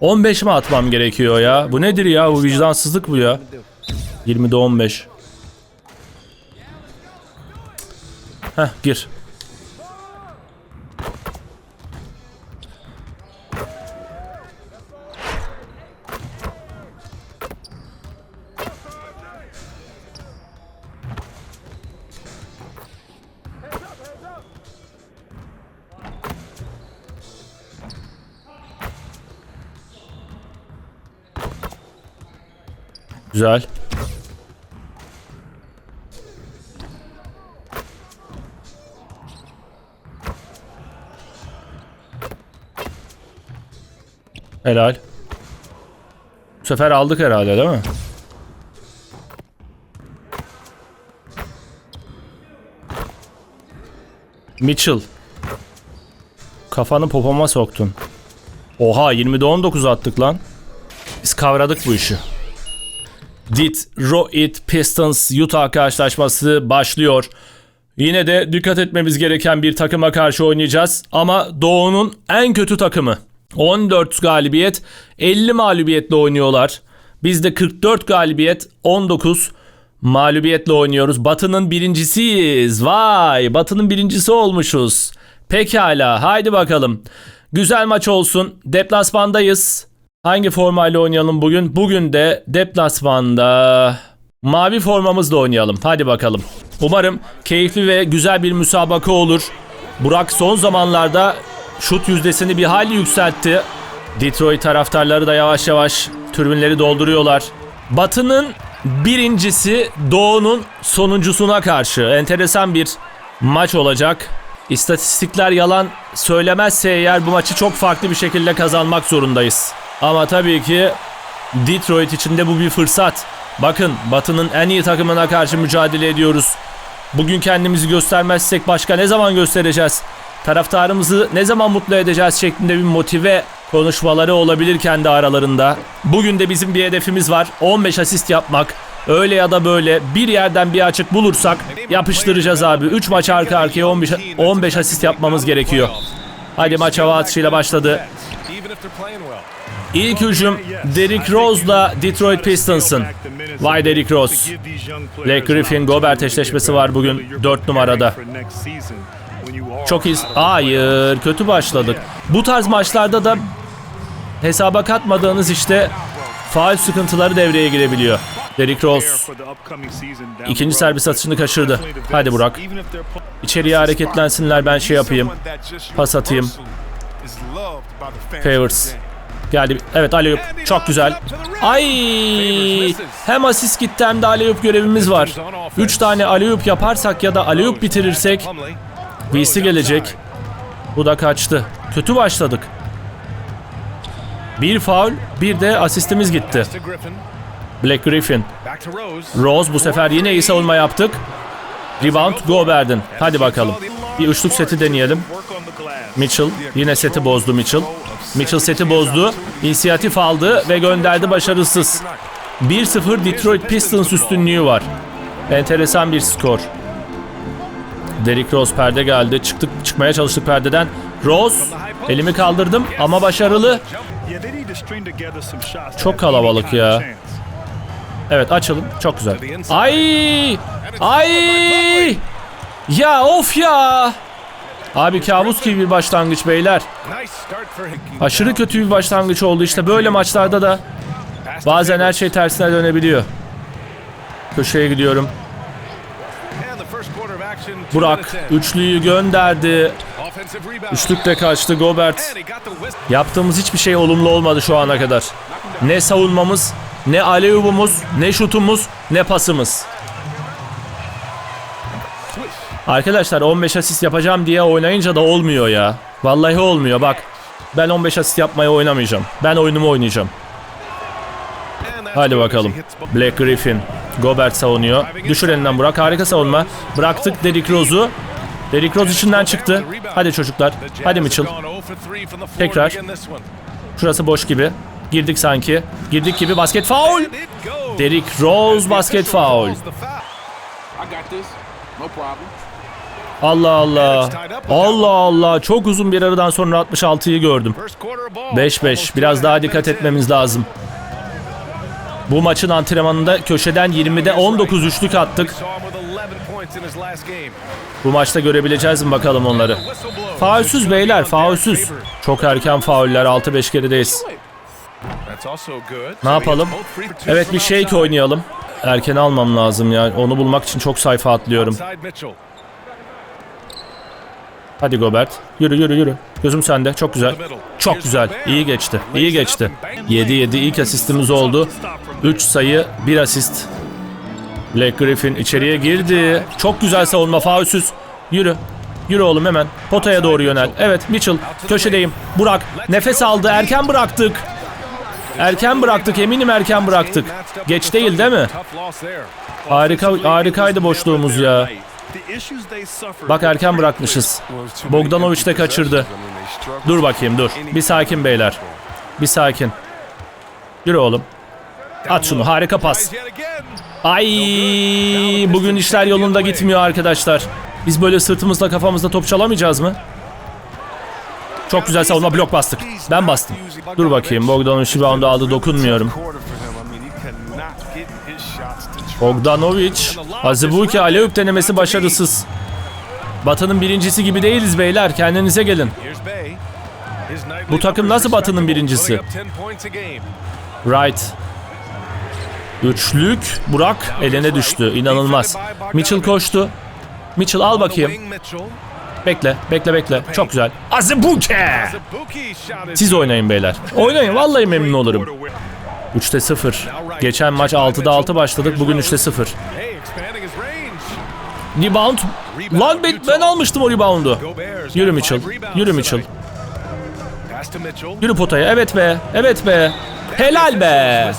15 mi atmam gerekiyor ya? Bu nedir ya? Bu vicdansızlık bu ya. 20'de 15. Heh gir. Güzel. Helal. Bu sefer aldık herhalde değil mi? Mitchell. Kafanı popoma soktun. Oha 20'de 19 attık lan. Biz kavradık bu işi. Detroit Pistons Utah karşılaşması başlıyor. Yine de dikkat etmemiz gereken bir takıma karşı oynayacağız. Ama Doğu'nun en kötü takımı. 14 galibiyet, 50 mağlubiyetle oynuyorlar. Biz de 44 galibiyet, 19 mağlubiyetle oynuyoruz. Batı'nın birincisiyiz. Vay, Batı'nın birincisi olmuşuz. Pekala, haydi bakalım. Güzel maç olsun. Deplasmandayız. Hangi formayla oynayalım bugün? Bugün de deplasmanda mavi formamızla oynayalım. Hadi bakalım. Umarım keyifli ve güzel bir müsabaka olur. Burak son zamanlarda şut yüzdesini bir hayli yükseltti. Detroit taraftarları da yavaş yavaş türbünleri dolduruyorlar. Batı'nın birincisi Doğu'nun sonuncusuna karşı enteresan bir maç olacak. İstatistikler yalan söylemezse eğer bu maçı çok farklı bir şekilde kazanmak zorundayız. Ama tabii ki Detroit için de bu bir fırsat. Bakın Batı'nın en iyi takımına karşı mücadele ediyoruz. Bugün kendimizi göstermezsek başka ne zaman göstereceğiz? Taraftarımızı ne zaman mutlu edeceğiz şeklinde bir motive konuşmaları olabilir kendi aralarında. Bugün de bizim bir hedefimiz var. 15 asist yapmak. Öyle ya da böyle bir yerden bir açık bulursak yapıştıracağız abi. 3 maç arka arkaya 15, 15 asist yapmamız gerekiyor. Hadi maç hava atışıyla başladı. İlk hücum Derrick Rose'la Detroit Pistons'ın. Vay Derrick Rose. Blake Griffin Gobert eşleşmesi var bugün 4 numarada. Çok iyi. Hayır, kötü başladık. Bu tarz maçlarda da hesaba katmadığınız işte faal sıkıntıları devreye girebiliyor. Derrick Rose İkinci servis atışını kaçırdı. Hadi Burak. İçeriye hareketlensinler ben şey yapayım. Pas atayım. Favors. Geldi. Evet Aleyup çok güzel. Ay! Hem asist gitti hem de Aleyup görevimiz var. 3 tane Aleyup yaparsak ya da Aleyup bitirirsek VC gelecek. Bu da kaçtı. Kötü başladık. Bir faul, bir de asistimiz gitti. Black Griffin. Rose bu sefer yine iyi savunma yaptık. Rebound Gobert'in. Hadi bakalım. Bir üçlük seti deneyelim. Mitchell yine seti bozdu Mitchell. Mitchell seti bozdu. İnisiyatif aldı ve gönderdi başarısız. 1-0 Detroit Pistons üstünlüğü var. Enteresan bir skor. Derrick Rose perde geldi. Çıktık çıkmaya çalıştık perdeden. Rose elimi kaldırdım ama başarılı. Çok kalabalık ya. Evet açalım. Çok güzel. Ay! Ay! Ya of ya! Abi kabus gibi bir başlangıç beyler. Aşırı kötü bir başlangıç oldu. İşte böyle maçlarda da bazen her şey tersine dönebiliyor. Köşeye gidiyorum. Burak üçlüyü gönderdi. Üçlük de kaçtı Gobert. Yaptığımız hiçbir şey olumlu olmadı şu ana kadar. Ne savunmamız, ne aleyhubumuz, ne şutumuz, ne pasımız. Arkadaşlar 15 asist yapacağım diye oynayınca da olmuyor ya. Vallahi olmuyor bak. Ben 15 asist yapmaya oynamayacağım. Ben oyunumu oynayacağım. Hadi bakalım. Black Griffin. Gobert savunuyor. Düşür elinden Burak. Harika savunma. Bıraktık Derrick Rose'u. Derrick Rose içinden çıktı. Hadi çocuklar. Hadi Mitchell. Tekrar. Şurası boş gibi. Girdik sanki. Girdik gibi basket foul. Derrick Rose basket foul. Allah Allah. Allah Allah. Çok uzun bir aradan sonra 66'yı gördüm. 5-5. Biraz daha dikkat etmemiz lazım. Bu maçın antrenmanında köşeden 20'de 19 üçlük attık. Bu maçta görebileceğiz mi bakalım onları. Faulsüz beyler, faulsüz. Çok erken fauller, 6-5 gerideyiz. Ne yapalım? Evet bir shake oynayalım. Erken almam lazım ya. Onu bulmak için çok sayfa atlıyorum. Hadi Gobert. Yürü yürü yürü. Gözüm sende. Çok güzel. Çok güzel. İyi geçti. İyi geçti. 7-7 ilk asistimiz oldu. 3 sayı, 1 asist. Blake Griffin içeriye girdi. Çok güzel savunma. Faulsüz. Yürü. Yürü oğlum hemen. Potaya doğru yönel. Evet Mitchell. Köşedeyim. Burak. Nefes aldı. Erken bıraktık. Erken bıraktık. Eminim erken bıraktık. Geç değil değil mi? Harika, harikaydı boşluğumuz ya. Bak erken bırakmışız. Bogdanovic de kaçırdı. Dur bakayım dur. Bir sakin beyler. Bir sakin. Yürü oğlum. At şunu. Harika pas. Ay bugün işler yolunda gitmiyor arkadaşlar. Biz böyle sırtımızla kafamızla top çalamayacağız mı? Çok güzel savunma blok bastık. Ben bastım. Dur bakayım Bogdanovic reboundu aldı dokunmuyorum. Bogdanovic, Azibuki Aleyup denemesi başarısız. Batı'nın birincisi gibi değiliz beyler kendinize gelin. Bu takım nasıl Batı'nın birincisi? Right. Üçlük Burak eline düştü. İnanılmaz. Mitchell koştu. Mitchell al bakayım. Bekle, bekle, bekle. Çok güzel. Azibuke! Siz oynayın beyler. Oynayın vallahi memnun olurum. 3'te 0. Geçen maç 6'da 6 başladık. Bugün 3'te 0. Rebound. Lan ben, ben almıştım o reboundu. Yürü Mitchell. Yürü Mitchell. Yürü potaya. Evet be. Evet be. Helal be.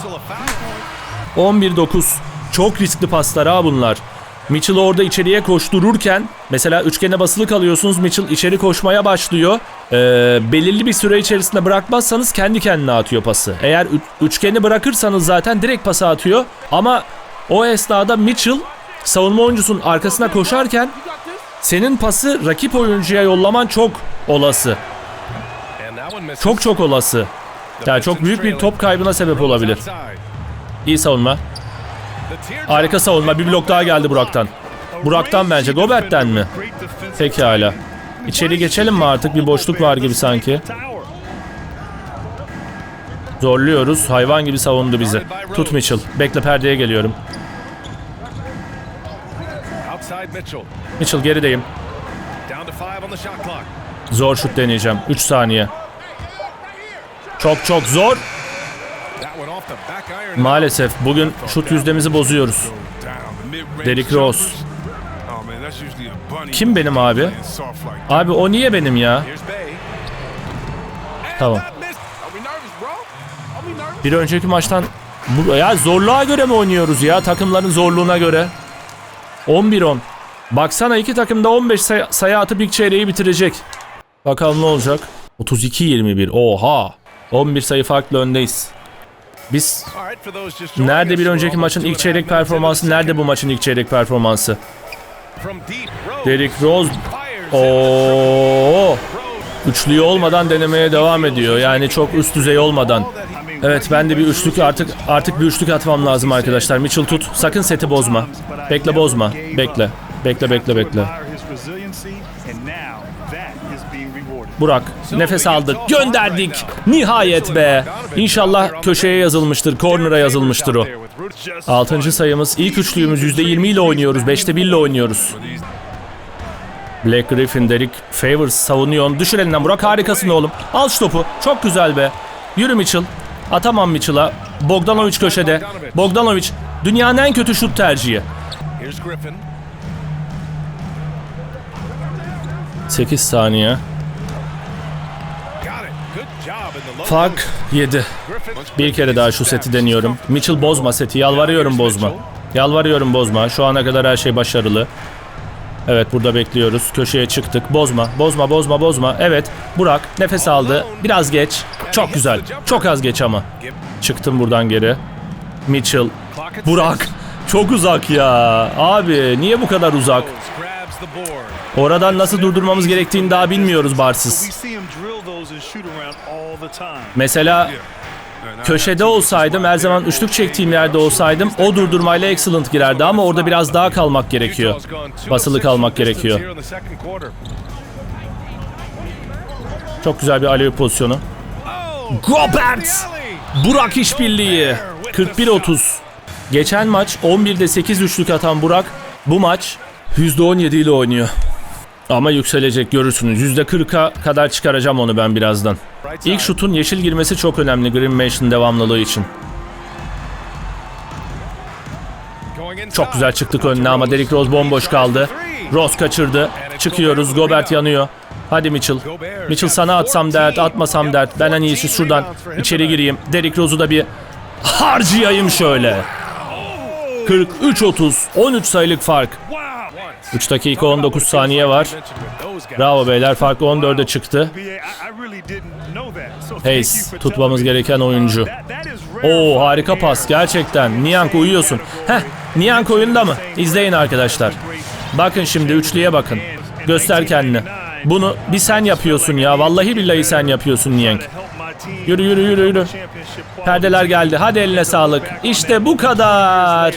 11-9. Çok riskli paslar ha bunlar. Mitchell orada içeriye koştururken mesela üçgene basılı kalıyorsunuz. Mitchell içeri koşmaya başlıyor. Ee, belirli bir süre içerisinde bırakmazsanız kendi kendine atıyor pası. Eğer üçgeni bırakırsanız zaten direkt pası atıyor. Ama o esnada Mitchell savunma oyuncusunun arkasına koşarken senin pası rakip oyuncuya yollaman çok olası. Çok çok olası. Yani çok büyük bir top kaybına sebep olabilir. İyi savunma. Harika savunma. Bir blok daha geldi Burak'tan. Burak'tan bence. Gobert'ten mi? Pekala. İçeri geçelim mi artık? Bir boşluk var gibi sanki. Zorluyoruz. Hayvan gibi savundu bizi. Tut Mitchell. Bekle perdeye geliyorum. Mitchell gerideyim. Zor şut deneyeceğim. 3 saniye. Çok çok zor. Maalesef bugün şut yüzdemizi bozuyoruz. Derrick Rose. Kim benim abi? Abi o niye benim ya? Tamam. Bir önceki maçtan bu ya zorluğa göre mi oynuyoruz ya takımların zorluğuna göre? 11-10. Baksana iki takım da 15 say- sayı atıp ilk çeyreği bitirecek. Bakalım ne olacak? 32-21. Oha. 11 sayı farklı öndeyiz. Biz nerede bir önceki maçın ilk çeyrek performansı, nerede bu maçın ilk çeyrek performansı? Derrick Rose Oo. Üçlüyü olmadan denemeye devam ediyor. Yani çok üst düzey olmadan. Evet ben de bir üçlük artık artık bir üçlük atmam lazım arkadaşlar. Mitchell tut. Sakın seti bozma. Bekle bozma. Bekle. Bekle bekle bekle. Burak nefes aldık. Gönderdik. Nihayet be. İnşallah köşeye yazılmıştır. Corner'a yazılmıştır o. Altıncı sayımız. ilk üçlüğümüz %20 ile oynuyoruz. 5'te 1 ile oynuyoruz. Black Griffin, Derek Favors savunuyor. Düşür elinden Burak harikasın oğlum. Al şu topu. Çok güzel be. Yürü Mitchell. Atamam Mitchell'a. Bogdanovic köşede. Bogdanovic dünyanın en kötü şut tercihi. 8 saniye. Fark 7. Bir kere daha şu seti deniyorum. Mitchell bozma seti. Yalvarıyorum bozma. Yalvarıyorum bozma. Şu ana kadar her şey başarılı. Evet burada bekliyoruz. Köşeye çıktık. Bozma, bozma, bozma, bozma. Evet Burak nefes aldı. Biraz geç. Çok güzel. Çok az geç ama. Çıktım buradan geri. Mitchell. Burak. Çok uzak ya. Abi niye bu kadar uzak? Oradan nasıl durdurmamız gerektiğini daha bilmiyoruz Barsız. Mesela köşede olsaydım her zaman üçlük çektiğim yerde olsaydım o durdurmayla excellent girerdi ama orada biraz daha kalmak gerekiyor. Basılı kalmak gerekiyor. Çok güzel bir alev pozisyonu. Gobert! Burak işbirliği. 41-30. Geçen maç 11'de 8 üçlük atan Burak bu maç %17 ile oynuyor. Ama yükselecek görürsünüz. %40'a kadar çıkaracağım onu ben birazdan. İlk şutun yeşil girmesi çok önemli Green Mansion devamlılığı için. Çok güzel çıktık önüne ama Derrick Rose bomboş kaldı. Rose kaçırdı. Çıkıyoruz. Gobert yanıyor. Hadi Mitchell. Mitchell sana atsam dert, atmasam dert. Ben en iyisi şuradan içeri gireyim. Derrick Rose'u da bir harcayayım şöyle. 43-30. 13 sayılık fark. 3 dakika 19 saniye var. Bravo beyler fark 14'e çıktı. Hayes tutmamız gereken oyuncu. Oo harika pas gerçekten. Niyank uyuyorsun. Heh Niyank oyunda mı? İzleyin arkadaşlar. Bakın şimdi üçlüye bakın. Göster kendini. Bunu bir sen yapıyorsun ya. Vallahi billahi sen yapıyorsun Niyank. Yürü yürü yürü yürü. Perdeler geldi. Hadi eline sağlık. İşte bu kadar.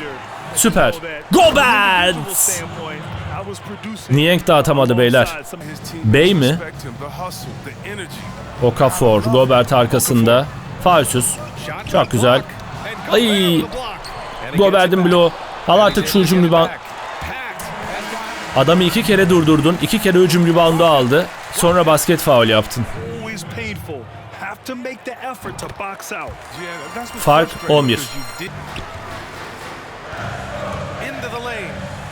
Süper. Gobert! Niyank da atamadı beyler. Bey mi? Okafor, Gobert arkasında. Falsus. Çok güzel. Ay! Gobert'in bloğu. Al artık şu hücum rebound. Adamı iki kere durdurdun. iki kere hücum reboundu aldı. Sonra basket faul yaptın. Fark 11.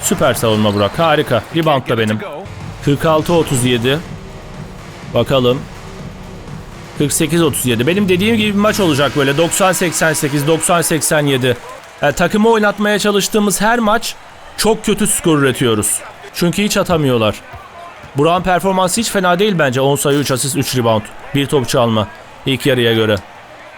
Süper savunma Burak. Harika. Rebound da benim. 46-37. Bakalım. 48-37. Benim dediğim gibi bir maç olacak böyle. 90-88, 90-87. Yani takımı oynatmaya çalıştığımız her maç çok kötü skor üretiyoruz. Çünkü hiç atamıyorlar. Burak'ın performansı hiç fena değil bence. 10 sayı, 3 asist, 3 rebound. Bir top çalma. ilk yarıya göre.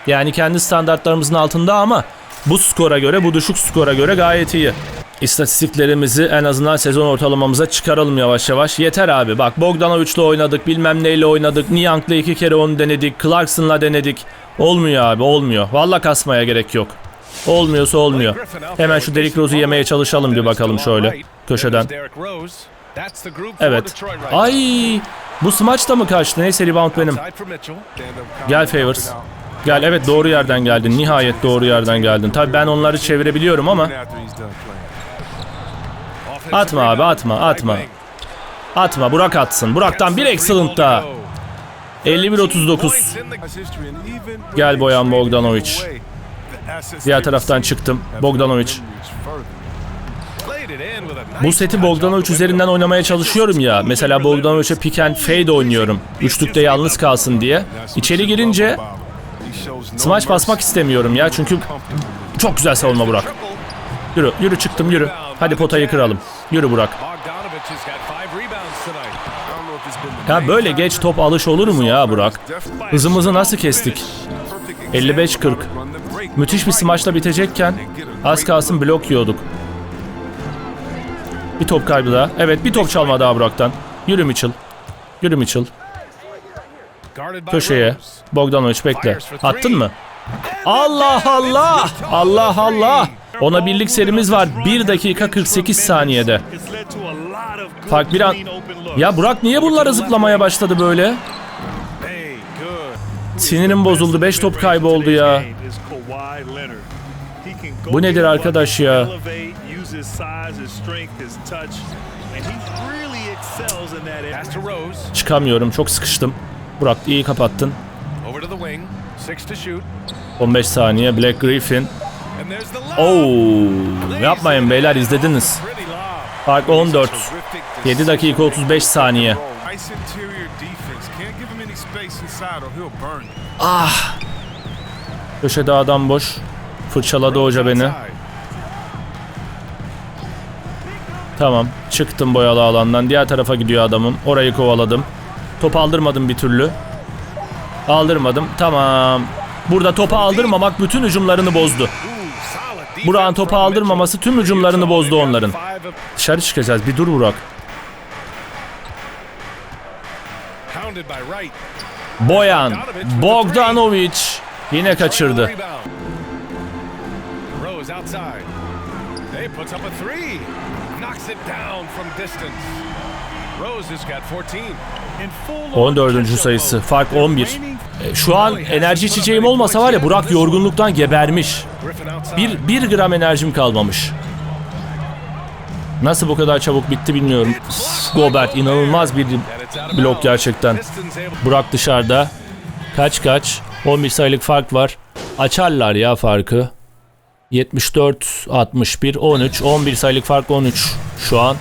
Yani kendi standartlarımızın altında ama bu skora göre, bu düşük skora göre gayet iyi. İstatistiklerimizi en azından sezon ortalamamıza çıkaralım yavaş yavaş. Yeter abi bak Bogdanovic'le oynadık, bilmem neyle oynadık. Niyank'la iki kere onu denedik, Clarkson'la denedik. Olmuyor abi olmuyor. Valla kasmaya gerek yok. Olmuyorsa olmuyor. Hemen şu Derrick Rose'u yemeye çalışalım bir bakalım şöyle. Köşeden. Evet. Ay bu smaç da mı kaçtı? Neyse rebound benim. Gel Favors. Gel evet doğru yerden geldin. Nihayet doğru yerden geldin. Tabii ben onları çevirebiliyorum ama Atma abi atma atma. Atma Burak atsın. Burak'tan bir excellent daha. 51-39. Gel Boyan Bogdanovic. Diğer taraftan çıktım. Bogdanovic. Bu seti Bogdanovic üzerinden oynamaya çalışıyorum ya. Mesela Bogdanovic'e pick and fade oynuyorum. Üçlükte yalnız kalsın diye. İçeri girince smaç basmak istemiyorum ya. Çünkü çok güzel savunma Burak. Yürü, yürü çıktım yürü. Hadi potayı kıralım. Yürü Burak. Ya böyle geç top alış olur mu ya Burak? Hızımızı nasıl kestik? 55-40. Müthiş bir smaçla bitecekken az kalsın blok yiyorduk. Bir top kaybı daha. Evet bir top çalma daha Burak'tan. Yürü Mitchell. Yürü Mitchell. Köşeye. Bogdanovic bekle. Attın mı? Allah Allah! Allah Allah! Ona birlik serimiz var. 1 dakika 48 saniyede. Fark bir an... Ya Burak niye bunlara zıplamaya başladı böyle? Sinirim bozuldu. 5 top kaybı oldu ya. Bu nedir arkadaş ya? Çıkamıyorum. Çok sıkıştım. Burak iyi kapattın. 15 saniye. Black Griffin. Oo, yapmayın beyler izlediniz. Fark 14. 7 dakika 35 saniye. Ah. Köşede adam boş. Fırçaladı hoca beni. Tamam. Çıktım boyalı alandan. Diğer tarafa gidiyor adamım. Orayı kovaladım. Top aldırmadım bir türlü. Aldırmadım. Tamam. Burada topu aldırmamak bütün hücumlarını bozdu. Burak'ın topu aldırmaması tüm hücumlarını bozdu onların. Dışarı çıkacağız. Bir dur Burak. Boyan. Bogdanovic. Yine kaçırdı. Rose 14. 14. sayısı. Fark 11. E, Şu an enerji içeceğim olmasa var ya Burak yorgunluktan gebermiş. Bir, bir gram enerjim kalmamış. Nasıl bu kadar çabuk bitti bilmiyorum. Gobert inanılmaz bir blok gerçekten. Burak dışarıda. Kaç kaç? 11 sayılık fark var. Açarlar ya farkı. 74, 61, 13. 11 sayılık fark 13 şu an.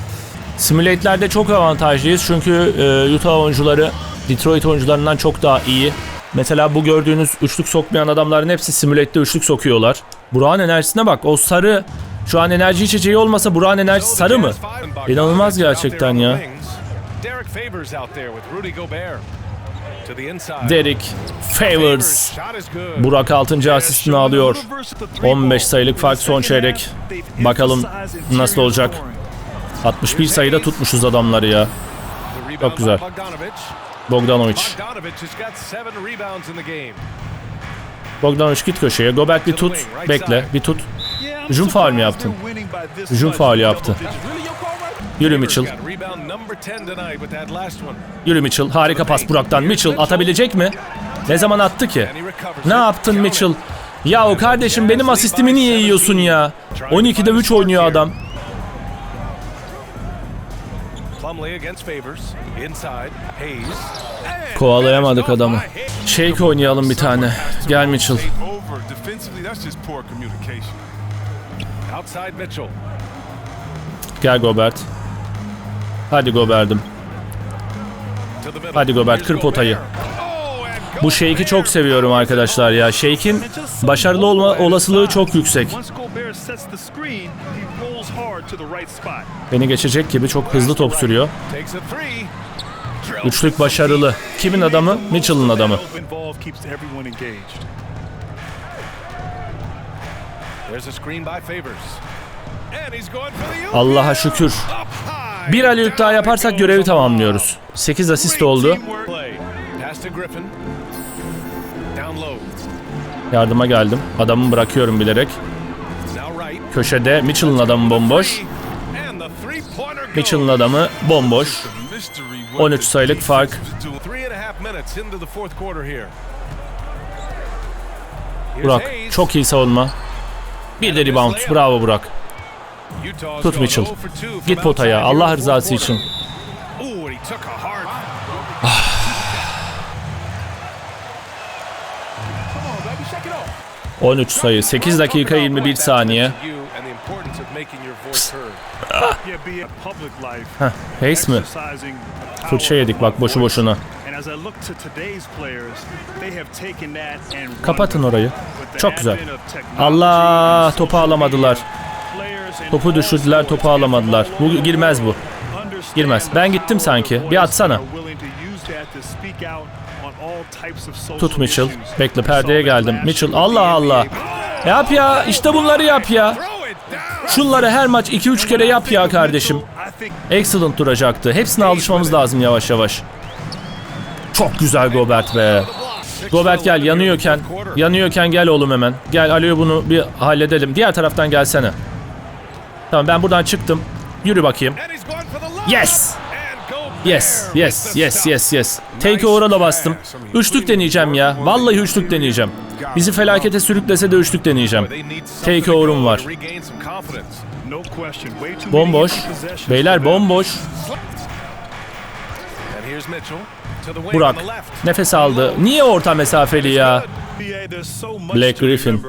Simülate'lerde çok avantajlıyız çünkü e, Utah oyuncuları Detroit oyuncularından çok daha iyi. Mesela bu gördüğünüz üçlük sokmayan adamların hepsi simülate'de üçlük sokuyorlar. Burak'ın enerjisine bak. O sarı şu an enerji içeceği olmasa Burak'ın enerjisi sarı mı? İnanılmaz gerçekten ya. Derek Favors. Burak 6. asistini alıyor. 15 sayılık fark son çeyrek. Bakalım nasıl olacak. 61 sayıda tutmuşuz adamları ya. Çok güzel. Bogdanovic. Bogdanovic. Git köşeye. Gobert bir tut. Bekle bir tut. Hücum faul mü yaptın? Hücum faul yaptı. Yürü Mitchell. Got rebound number 10 tonight with that last one. Yürü Mitchell. Harika pas Burak'tan. Mitchell atabilecek mi? Ne zaman attı ki? Ne yaptın Mitchell? it. Ya o kardeşim benim asistimi niye yiyorsun ya? 12'de 3 oynuyor adam. Kovalayamadık adamı. Shake oynayalım bir tane. Gel Mitchell. Gel Gobert. Hadi Gobert'im. Hadi Gobert, kır potayı. Oh, Bu Shake'i çok seviyorum arkadaşlar ya. Shake'in başarılı olma olasılığı çok yüksek. Once Gobert sets the screen, he rolls hard to the right spot. Beni geçecek gibi çok hızlı top sürüyor. Üçlük başarılı. Kimin adamı? Mitchell'ın adamı. Allah'a şükür. Bir alüyük daha yaparsak görevi tamamlıyoruz. 8 asist oldu. Yardıma geldim. Adamı bırakıyorum bilerek. Köşede Mitchell'ın adamı bomboş. Mitchell'ın adamı bomboş. Mystery what 13 the sayılık fark. Burak çok iyi savunma. Bir de rebound. Bravo Burak. Tut Mitchell. 0 for 2 from Git potaya. Allah rızası için. quarter. Ooh, and he took a hard. Come on, baby, shake it off. 13 sayı. 8 dakika 21 saniye. Heh, Hayes mi? Fırça yedik bak boşu boşuna. Kapatın orayı. Çok güzel. Allah topu alamadılar. Topu düşürdüler, topu alamadılar. Bu girmez bu. Girmez. Ben gittim sanki. Bir atsana. Tut Mitchell. Bekle perdeye geldim. Mitchell. Allah Allah. Yap ya işte bunları yap ya. Şunları her maç 2-3 kere yap ya kardeşim. Excellent duracaktı. Hepsine alışmamız lazım yavaş yavaş. Çok güzel Gobert be. Gobert gel yanıyorken. Yanıyorken gel oğlum hemen. Gel Alo'yu bunu bir halledelim. Diğer taraftan gelsene. Tamam ben buradan çıktım. Yürü bakayım. Yes. Yes, yes, yes, yes, yes. Take over'a da bastım. Üçlük deneyeceğim ya. Vallahi üçlük deneyeceğim. Bizi felakete sürüklese de üçlük deneyeceğim. They need something Take to go over'um var. Bomboş. Beyler bomboş. Burak nefes aldı. Niye orta mesafeli ya? To Griffin.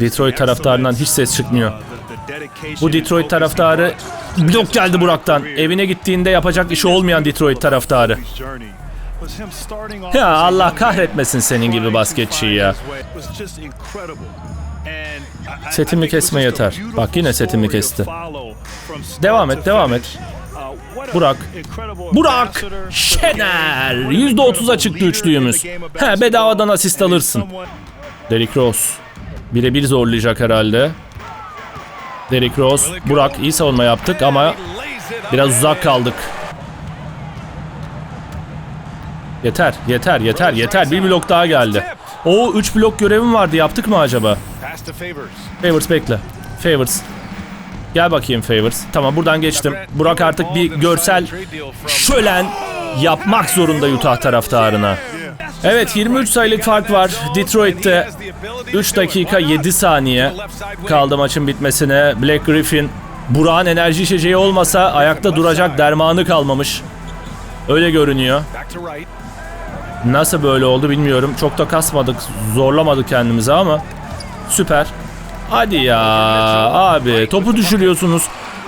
Detroit taraftarından hiç ses çıkmıyor. Bu Detroit taraftarı blok geldi Burak'tan. Evine gittiğinde yapacak işi olmayan Detroit taraftarı. Ya Allah kahretmesin senin gibi basketçiyi ya. Setimi kesme yeter. Bak yine setimi kesti. Devam et, devam et. Uh, Burak. Burak Şener. game. What an %30'a incredible çıktı of He bedavadan asist alırsın. Derrick Rose. Birebir zorlayacak herhalde. Derrick Rose. Burak iyi savunma yaptık ama Biraz uzak kaldık. Yeter, yeter, yeter, yeter. Bir blok daha geldi. O 3 blok görevim vardı. Yaptık mı acaba? Favors bekle. Favors. Gel bakayım Favors. Tamam buradan geçtim. Burak artık bir görsel şölen yapmak zorunda Utah taraftarına. Evet 23 sayılık fark var. Detroit'te 3 dakika 7 saniye kaldı maçın bitmesine. Black Griffin Burak'ın enerji içeceği olmasa ayakta duracak dermanı kalmamış. Öyle görünüyor. Nasıl böyle oldu bilmiyorum. Çok da kasmadık, zorlamadık kendimizi ama süper. Hadi ya abi topu düşürüyorsunuz.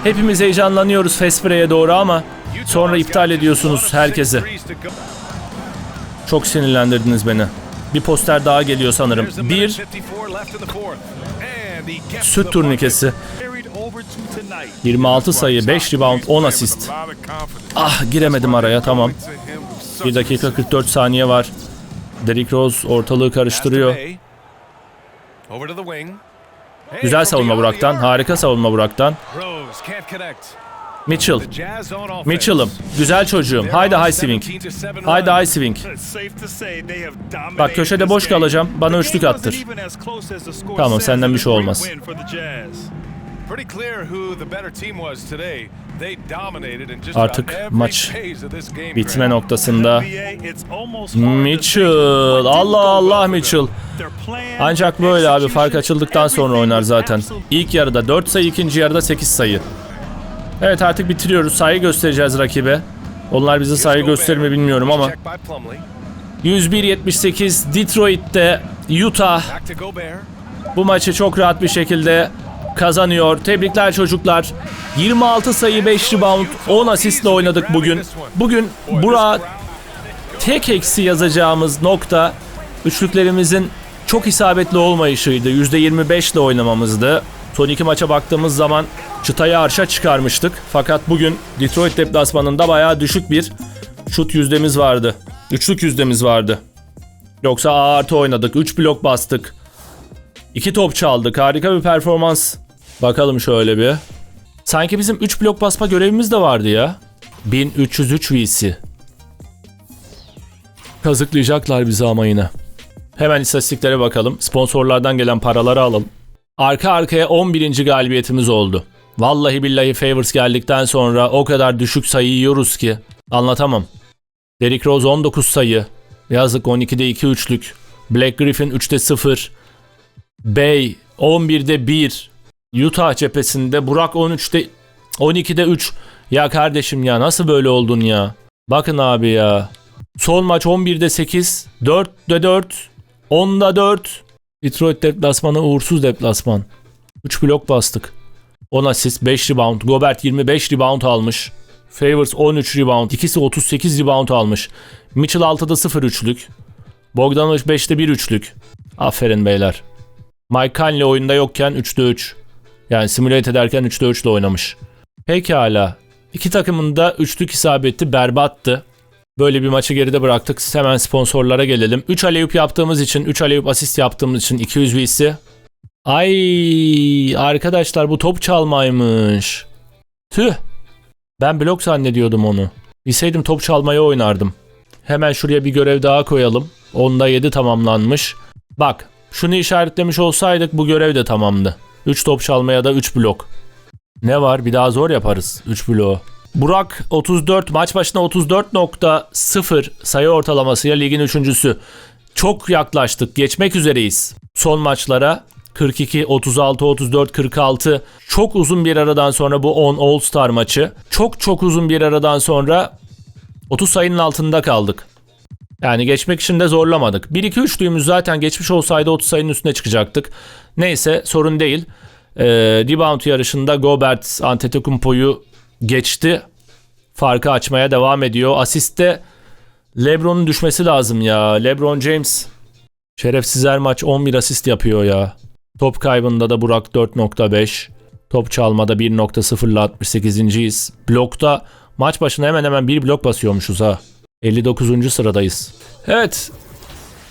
Hepimiz heyecanlanıyoruz Fespre'ye doğru ama sonra iptal ediyorsunuz herkesi. Çok sinirlendirdiniz beni. Bir poster daha geliyor sanırım. Bir süt turnikesi. Carried over to tonight. 26 sayı, 5 rebound, 10 asist. Ah giremedim araya tamam. 1 dakika 44 saniye var. Derrick Rose ortalığı karıştırıyor. Güzel savunma Burak'tan. Harika savunma Burak'tan. Mitchell. Mitchell'ım. Güzel çocuğum. Haydi high swing. 17 to seven Haydi high swing. Bak köşede boş kalacağım. Bana üçlük attır. Tamam, senden bir şey olmaz. Win for the Jazz. Pretty clear who the better team was today. They dominated in just Artık maç. Bitme noktasında. Mitchell. Allah Allah Mitchell. Ancak böyle abi fark açıldıktan sonra oynar zaten. İlk yarıda 4 sayı, ikinci yarıda 8 sayı. Evet artık bitiriyoruz. Sayı göstereceğiz rakibe. Onlar bize sayı gösterir mi bilmiyorum ama. Check by Plumlee. 101-78 Detroit'te Utah bu maçı çok rahat bir şekilde kazanıyor. Tebrikler çocuklar. 26 sayı 5 rebound 10 asistle oynadık bugün. Bugün Burak tek eksi yazacağımız nokta üçlüklerimizin çok isabetli olmayışıydı. %25 ile oynamamızdı. Son iki maça baktığımız zaman çıtayı arşa çıkarmıştık. Fakat bugün Detroit deplasmanında bayağı düşük bir şut yüzdemiz vardı. Üçlük yüzdemiz vardı. Yoksa A artı oynadık. 3 blok bastık. İki top çaldık. Harika bir performans. Bakalım şöyle bir. Sanki bizim 3 blok basma görevimiz de vardı ya. 1303 VC. Kazıklayacaklar bizi ama yine. Hemen istatistiklere bakalım. Sponsorlardan gelen paraları alalım. Arka arkaya 11. galibiyetimiz oldu. Vallahi billahi Favors geldikten sonra o kadar düşük sayı yiyoruz ki anlatamam. Derrick Rose 19 sayı. Yazık 12'de 2 üçlük. Black Griffin 3'te 0. Bay 11'de 1. Utah cephesinde Burak 13'te 12'de 3. Ya kardeşim ya nasıl böyle oldun ya? Bakın abi ya. Son maç 11'de 8. 4'de 4. 10'da 4. Detroit deplasmanı uğursuz deplasman. 3 blok bastık. 10 asist 5 rebound. Gobert 25 rebound almış. Favors 13 rebound. İkisi 38 rebound almış. Mitchell 6'da 0 üçlük. Bogdanovic 5'te 1 üçlük. Aferin beyler. Mike Conley oyunda yokken 3'te 3. Yani simüle ederken 3'te 3 ile oynamış. Pekala. İki takımın da üçlük isabeti berbattı. Böyle bir maçı geride bıraktık. Hemen sponsorlara gelelim. 3 aleyup yaptığımız için, 3 aleyup asist yaptığımız için 200 VC. Ay arkadaşlar bu top çalmaymış. Tüh. Ben blok zannediyordum onu. Bilseydim top çalmaya oynardım. Hemen şuraya bir görev daha koyalım. Onda 7 tamamlanmış. Bak şunu işaretlemiş olsaydık bu görev de tamamdı. 3 top çalmaya da 3 blok. Ne var bir daha zor yaparız 3 bloğu. Burak 34 maç başına 34.0 sayı ortalamasıyla ligin üçüncüsü. Çok yaklaştık geçmek üzereyiz. Son maçlara 42, 36, 34, 46 çok uzun bir aradan sonra bu 10 All Star maçı. Çok çok uzun bir aradan sonra 30 sayının altında kaldık. Yani geçmek için de zorlamadık. 1-2 üçlüğümüz zaten geçmiş olsaydı 30 sayının üstüne çıkacaktık. Neyse sorun değil. Ee, rebound yarışında Gobert Antetokounmpo'yu geçti. Farkı açmaya devam ediyor. Asiste LeBron'un düşmesi lazım ya. LeBron James şerefsiz her maç 11 asist yapıyor ya. Top kaybında da Burak 4.5. Top çalmada 1.0 ile 68.yiz. Blokta maç başına hemen hemen bir blok basıyormuşuz ha. 59. sıradayız. Evet.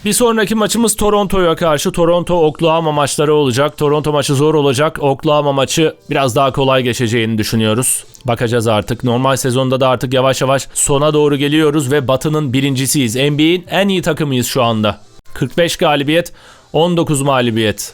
Bir sonraki maçımız Toronto'ya karşı. Toronto Oklahoma maçları olacak. Toronto maçı zor olacak. Oklahoma maçı biraz daha kolay geçeceğini düşünüyoruz. Bakacağız artık. Normal sezonda da artık yavaş yavaş sona doğru geliyoruz ve Batı'nın birincisiyiz. NBA'in en iyi takımıyız şu anda. 45 galibiyet, 19 mağlubiyet.